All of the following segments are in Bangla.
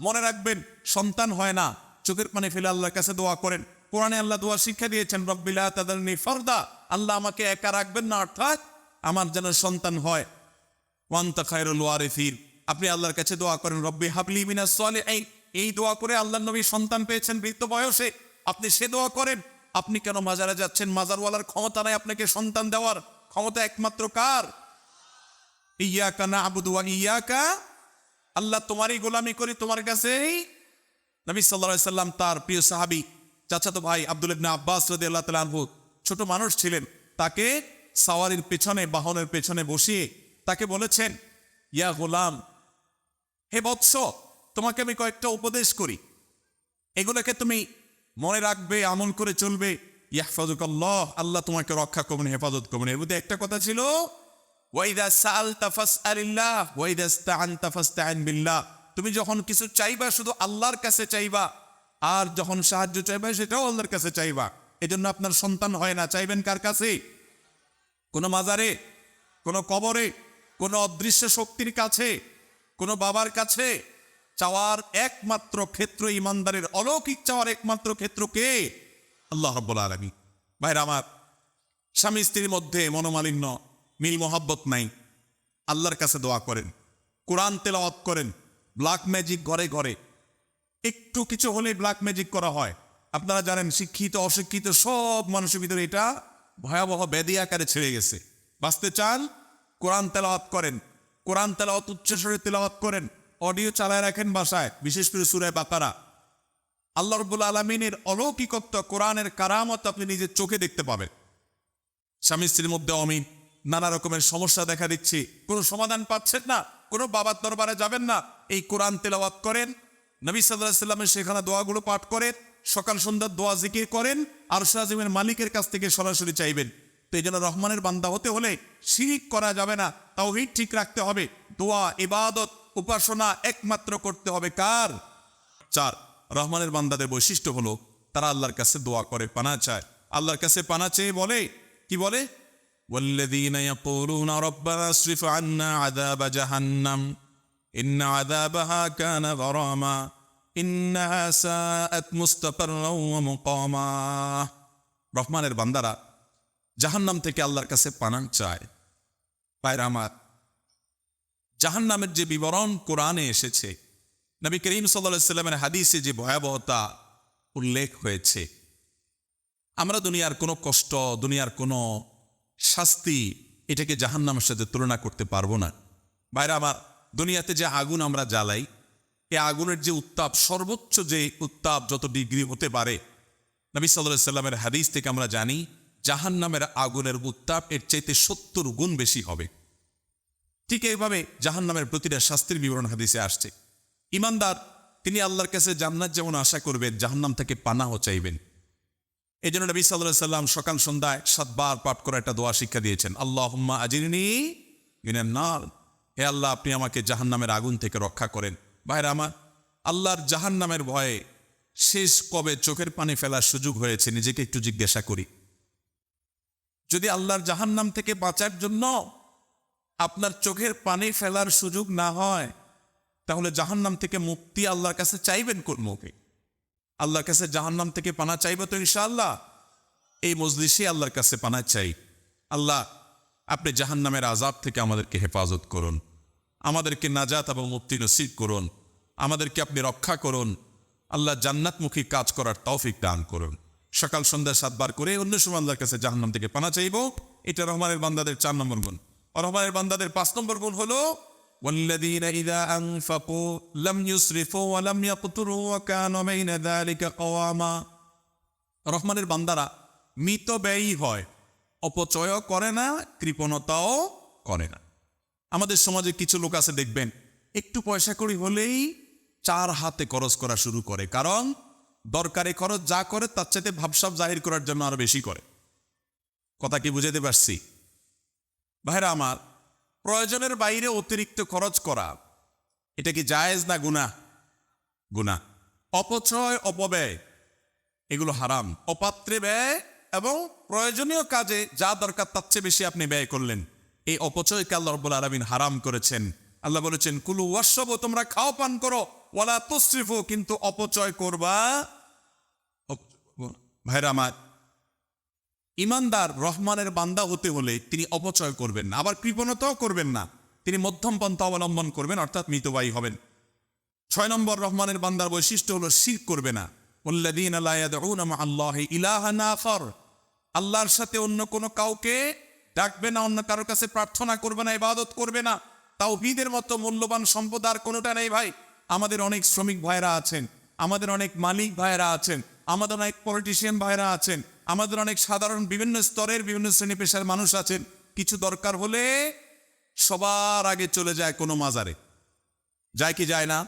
মনে রাখবেন, সন্তান হয় না। চোখের পানি ফেলে আল্লাহর কাছে দোয়া করেন। কোরআনে আল্লাহ দোয়া শিক্ষা দিয়েছেন রব্বিল্লা তাদের ফর্দা। আল্লাহ আমাকে একা রাখবেন না, অর্থাৎ আমার যেন সন্তান হয়। ওয়ান্তা খায়রুল ওয়ারিসিন। আপনি আল্লাহর কাছে দোয়া করেন, রব্বি হাবলি মিনাস সালিহিন। এই এই দোয়া করে আল্লাহ নবী সন্তান পেয়েছেন বৃদ্ধ বয়সে। আপনি সে দোয়া করেন, আপনি কেন মাজারে যাচ্ছেন? মাজারওয়ালার ক্ষমতা নাই আপনাকে সন্তান দেওয়ার। ক্ষমতা একমাত্র কার? ইয়াকা না আবুদু ওয়া ইয়াকা আল্লাহ তোমারই গোলামি করি, তোমার কাছেই নবী সাল্লাহ সাল্লাম তার প্রিয় সাহাবি, চাচাতো ভাই আব্দুল ইবনা আব্বাস রদি আল্লাহ তালু ছোট মানুষ ছিলেন, তাকে সাওয়ারির পেছনে, বাহনের পেছনে বসিয়ে তাকে বলেছেন, ইয়া গোলাম, হে বৎস, তোমাকে আমি কয়েকটা উপদেশ করি। এগুলোকে তুমি মনে রাখবে, আমল করে চলবে। ইয়াহফাজুক আল্লাহ আল্লাহ তোমাকে রক্ষা করবেন হেফাজত করবেন এর মধ্যে একটা কথা ছিল তাফাস আলিল্লাহ তুমি যখন কিছু চাইবা, শুধু আল্লাহর কাছে চাইবা, আর যখন সাহায্য চাইবা, সেটাও আল্লাহর কাছে চাইবা। এজন্য আপনার সন্তান হয় না। চাইবেন কার কাছে? কোনো মাজারে, কোনো কবরে, কোনো অদৃশ্য শক্তির কাছে, কোনো বাবার কাছে? চাওয়ার একমাত্র ক্ষেত্র ইমানদারের, অলৌকিক চাওয়ার একমাত্র ক্ষেত্র কে? আল্লাহ রব্বুল আলমী ভাইরা আমার স্বামী স্ত্রীর মধ্যে মনোমালিন্য মিল মোহাব্বত নাই। আল্লাহর কাছে দোয়া করেন, কোরআন তেলাওয়াত করেন ব্ল্যাক ম্যাজিক ঘরে ঘরে। একটু কিছু হলে ব্ল্যাক ম্যাজিক করা হয়। আপনারা জানেন, শিক্ষিত, অশিক্ষিত সব মানুষের ভিতরে এটা ভয়াবহ ব্যাধি আকারে ছেড়ে গেছে। বাঁচতে চান? কোরআন তেলাওয়াত করেন। কোরআন তেলাওয়াত উচ্চস্বরে তেলাওয়াত করেন। অডিও চালায় রাখেন বাসায়, বিশেষ করে সুরায় বাকারা। আল্লাহ রব্বুল আলমিনের অলৌকিকত্ব, কোরআনের কারামত আপনি নিজের চোখে দেখতে পাবেন। স্বামী স্ত্রীর মধ্যে অমিন নানা রকমের সমস্যা দেখা দিচ্ছে। কোনো সমাধান পাচ্ছেন না, কোনো বাবার দরবারে যাবেন না। এই কোরআন তেলাওয়াত করেন, নবী সাল্লাহ সাল্লামের সেখানে দোয়াগুলো পাঠ করেন, সকাল সন্ধ্যার দোয়া জিকির করেন, আর শাহিমের মালিকের কাছ থেকে সরাসরি চাইবেন। তো এই জন্য রহমানের বান্দা হতে হলে শিরিক করা যাবে না তাও ঠিক রাখতে হবে। দোয়া, ইবাদত, উপাসনা একমাত্র করতে হবে কার? চার, রহমানের বান্দাদের বৈশিষ্ট্য হলো, তারা আল্লাহর কাছে দোয়া করে পানা চায়। আল্লাহর কাছে পানা চেয়ে বলে, কি বলে? والذين يقولون ربنا اصرف عنا عذاب جهنم إن عذابها كان غراما إنها ساءت مستقرا ومقاما রহমানের বান্দারা জাহান্নাম থেকে আল্লাহর কাছে পানান চায় পায়রা আমার জাহান্নামের যে বিবরণ কোরআনে এসেছে নবী করিম সাল্লা সাল্লামের হাদিসে যে ভয়াবহতা উল্লেখ হয়েছে আমরা দুনিয়ার কোনো কষ্ট দুনিয়ার কোনো শাস্তি এটাকে জাহান্নামের সাথে তুলনা করতে পারব না। বাইরে আমার দুনিয়াতে যে আগুন আমরা জ্বালাই, এ আগুনের যে উত্তাপ, সর্বোচ্চ যে উত্তাপ যত ডিগ্রি হতে পারে, নবী সাল্লাহ সাল্লামের হাদিস থেকে আমরা জানি, জাহান্নামের আগুনের উত্তাপ এর চাইতে সত্তর গুণ বেশি হবে। ঠিক এইভাবে জাহান্নামের প্রতিটা শাস্তির বিবরণ হাদিসে আসছে। ইমানদার, তিনি আল্লাহর কাছে জান্নাত যেমন আশা করবেন, জাহান্নাম থেকে পানাও চাইবেন। এই জন্য নবী সাল্লাহ সাল্লাম সকাল সন্ধ্যায় সাতবার পাঠ করে একটা দোয়া শিক্ষা দিয়েছেন। আল্লাহ আজিরনি নার। হে আল্লাহ, আপনি আমাকে জাহান্নামের আগুন থেকে রক্ষা করেন। ভাইরা আমার, আল্লাহর জাহান্নামের ভয়ে শেষ কবে চোখের পানি ফেলার সুযোগ হয়েছে, নিজেকে একটু জিজ্ঞাসা করি। যদি আল্লাহর জাহান্নাম থেকে বাঁচার জন্য আপনার চোখের পানি ফেলার সুযোগ না হয়, তাহলে জাহান্নাম থেকে মুক্তি আল্লাহর কাছে চাইবেন কোন মুখে আল্লাহর কাছে জাহান্নাম থেকে পানা চাইবে তো ইনশাআল্লাহ। এই মজলিসে আল্লাহর কাছে পানা চাই। আল্লাহ, আপনি জাহান্নামের আজাব থেকে আমাদেরকে হেফাজত করুন। আমাদেরকে নাজাত এবং মুক্তি নসিব করুন। আমাদেরকে আপনি রক্ষা করুন। আল্লাহ জান্নাতমুখী কাজ করার তৌফিক দান করুন। সকাল সন্ধ্যা সাতবার করে অন্য সময় আল্লাহর কাছে জাহান্নাম থেকে পানা চাইব। এটা রহমানের বান্দাদের চার নম্বর গুণ। রহমানের বান্দাদের পাঁচ নম্বর গুণ হলো والذين إذا أنفقوا لم يسرفوا ولم يقتروا وكانوا بين ذلك قواما রহমানের বান্দারা মিত ব্যয়ী হয় অপচয়ও করে না কৃপণতাও করে না আমাদের সমাজে কিছু লোক আছে দেখবেন একটু পয়সা করি হলেই চার হাতে খরচ করা শুরু করে কারণ দরকারি খরচ যা করে তার চাইতে ভাবসাব জাহির করার জন্য আরো বেশি করে কথা কি বুঝাতে পারছি ভাইরা আমার প্রয়োজনের বাইরে অতিরিক্ত খরচ করা। এটা কি জায়েজ না গুণা গুণা অপচয়, অপব্যয়, এগুলো হারাম। অপাত্রে ব্যয় এবং প্রয়োজনীয় কাজে যা দরকার তার চেয়ে বেশি আপনি ব্যয় করলেন। এই অপচয়কে আল্লাহ রব্বুল আলমিন হারাম করেছেন। আল্লাহ বলেছেন, কুলু ওয়াসব তোমরা খাও, পান করো। ওয়ালা তুসরিফু, কিন্তু অপচয় করবা। অপচয় করব ভাইরা আমার ইমানদার রহমানের বান্দা হতে হলে তিনি অপচয় করবেন না, আবার কৃপণতাও করবেন না। তিনি মধ্যম পন্থা অবলম্বন করবেন, অর্থাৎ মিতবায়ী হবেন। ছয় নম্বর রহমানের বান্দার বৈশিষ্ট্য হলো শির করবে না। আল্লাহ আল্লাহর সাথে অন্য কোনো কাউকে ডাকবে না, অন্য কারোর কাছে প্রার্থনা করবে না, ইবাদত করবে না। তাও ভিদের মতো মূল্যবান সম্পদ আর কোনোটা নেই ভাই। আমাদের অনেক শ্রমিক ভাইরা আছেন, আমাদের অনেক মালিক ভাইরা আছেন, আমাদের অনেক পলিটিশিয়ান ভাইরা আছেন। আমাদের অনেক সাধারণ বিভিন্ন স্তরের বিভিন্ন শ্রেণি পেশার মানুষ আছেন। কিছু দরকার হলে সবার আগে চলে যায় কোনো মাজারে। যায় কি যায় না?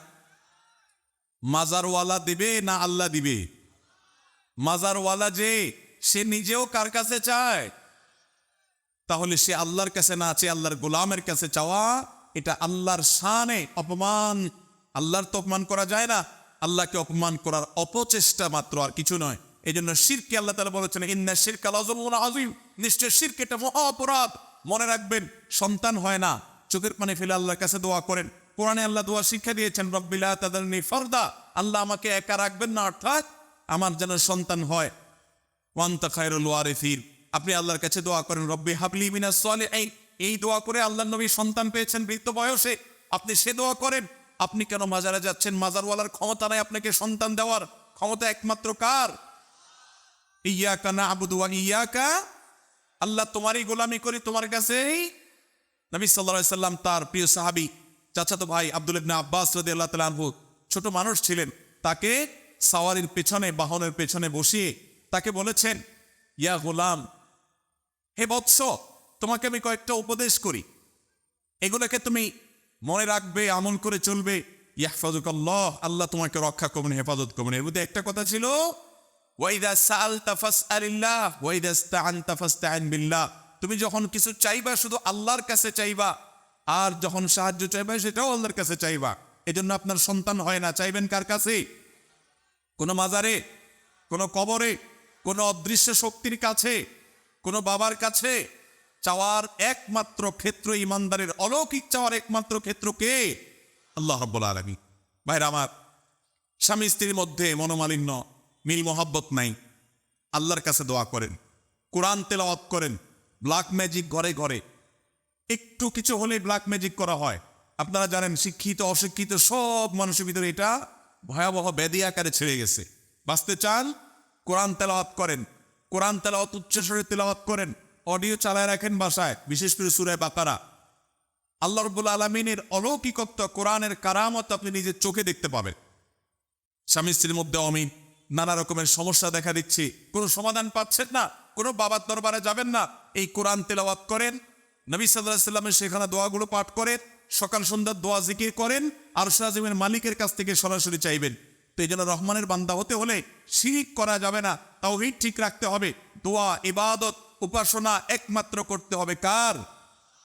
মাজারওয়ালা দিবে না আল্লাহ দিবে? মাজারওয়ালা যে, সে নিজেও কার কাছে চায়? তাহলে সে আল্লাহর কাছে না চেয়ে, আল্লাহর গোলামের কাছে চাওয়া, এটা আল্লাহর শানে অপমান। আল্লাহর তো অপমান করা যায় না। আল্লাহকে অপমান করার অপচেষ্টা মাত্র আর কিছু নয়। এই জন্য শিরকে আল্লাহ তালা বলেছেন, ইন্না শিরক আজিম নিশ্চয় শিরক এটা মহা অপরাধ। মনে রাখবেন, সন্তান হয় না, চোখের পানি ফেলে আল্লাহর কাছে দোয়া করেন। কোরআনে আল্লাহ দোয়া শিক্ষা দিয়েছেন রব্বিলা তাদের ফর্দা। আল্লাহ আমাকে একা রাখবেন না, অর্থাৎ আমার যেন সন্তান হয়। ওয়ান্তা খায়রুল ওয়ারিসিন। আপনি আল্লাহর কাছে দোয়া করেন, রব্বি হাবলি মিনাস সালিহিন। এই এই দোয়া করে আল্লাহ নবী সন্তান পেয়েছেন বৃদ্ধ বয়সে। আপনি সে দোয়া করেন, আপনি কেন মাজারে যাচ্ছেন? মাজারওয়ালার ক্ষমতা নাই আপনাকে সন্তান দেওয়ার। ক্ষমতা একমাত্র কার? ইয়াকা না আবুদু ওয়া ইয়াকা আল্লাহ তোমারই গোলামি করি, তোমার কাছেই। নবী সাল্লাল্লাহু সাল্লাম তার প্রিয় সাহাবী, চাচাতো ভাই আব্দুল ইবনে আব্বাস তাআলা আনহু, ছোট মানুষ ছিলেন। তাকে সাওয়ারির পেছনে, বাহনের পেছনে বসিয়ে তাকে বলেছেন, ইয়া গোলাম, হে বৎস, তোমাকে আমি কয়েকটা উপদেশ করি। এগুলোকে তুমি মনে রাখবে, আমল করে চলবে। ইয়াহফাজুক আল্লাহ আল্লাহ তোমাকে রক্ষা করবেন, হেফাজত করবেন। এর মধ্যে একটা কথা ছিল ওয়াইদা সাআলতা ফাসআলিল্লাহ, ওয়াইদা ইসতাআনতা ফাসতাইন বিল্লাহ। তুমি যখন কিছু চাইবা, শুধু আল্লাহর কাছে চাইবা, আর যখন সাহায্য চাইবা, সেটাও আল্লাহর কাছে চাইবা। এজন্য আপনার সন্তান হয় না। চাইবেন কার কাছে? কোনো মাজারে, কোনো কবরে, কোনো অদৃশ্য শক্তির কাছে, কোনো বাবার কাছে? চাওয়ার একমাত্র ক্ষেত্র ইমানদারের, অলৌকিক চাওয়ার একমাত্র ক্ষেত্র কে? আল্লাহ রব্বুল আলমী ভাইরা আমার, স্বামী স্ত্রীর মধ্যে মনোমালিন্য মিল মোহাব্বত নাই। আল্লাহর কাছে দোয়া করেন। কোরআন তেলাওয়াত করেন। ব্ল্যাক ম্যাজিক ঘরে ঘরে। একটু কিছু হলে ব্ল্যাক ম্যাজিক করা হয়। আপনারা জানেন, শিক্ষিত, অশিক্ষিত সব মানুষের ভিতরে এটা ভয়াবহ ব্যাধি আকারে ছেড়ে গেছে। বাঁচতে চান? কোরআন তেলাওয়াত করেন। কোরআন তেলাওয়াত উচ্চস্বরে তেলাওয়াত করেন। অডিও চালায় রাখেন বাসায়, বিশেষ করে সুরায় বাকারা। আল্লাহ রব্বুল আলমিনের অলৌকিকত্ব, কোরআনের কারামত আপনি নিজের চোখে দেখতে পাবেন। স্বামী স্ত্রীর মধ্যে অমিন নানা রকমের সমস্যা দেখা দিচ্ছে। কোনো সমাধান পাচ্ছেন না, কোনো বাবার দরবারে যাবেন না। এই কোরআন তেলাওয়াত করেন, নবী সাল্লাহ সাল্লামের সেখানে দোয়াগুলো পাঠ করেন, সকাল সন্ধ্যার দোয়া জিকির করেন, আর সাজিমের মালিকের কাছ থেকে সরাসরি চাইবেন। তো এই জন্য রহমানের বান্দা হতে হলে শিরিক করা যাবে না তাও ঠিক রাখতে হবে। দোয়া, ইবাদত, উপাসনা একমাত্র করতে হবে কার?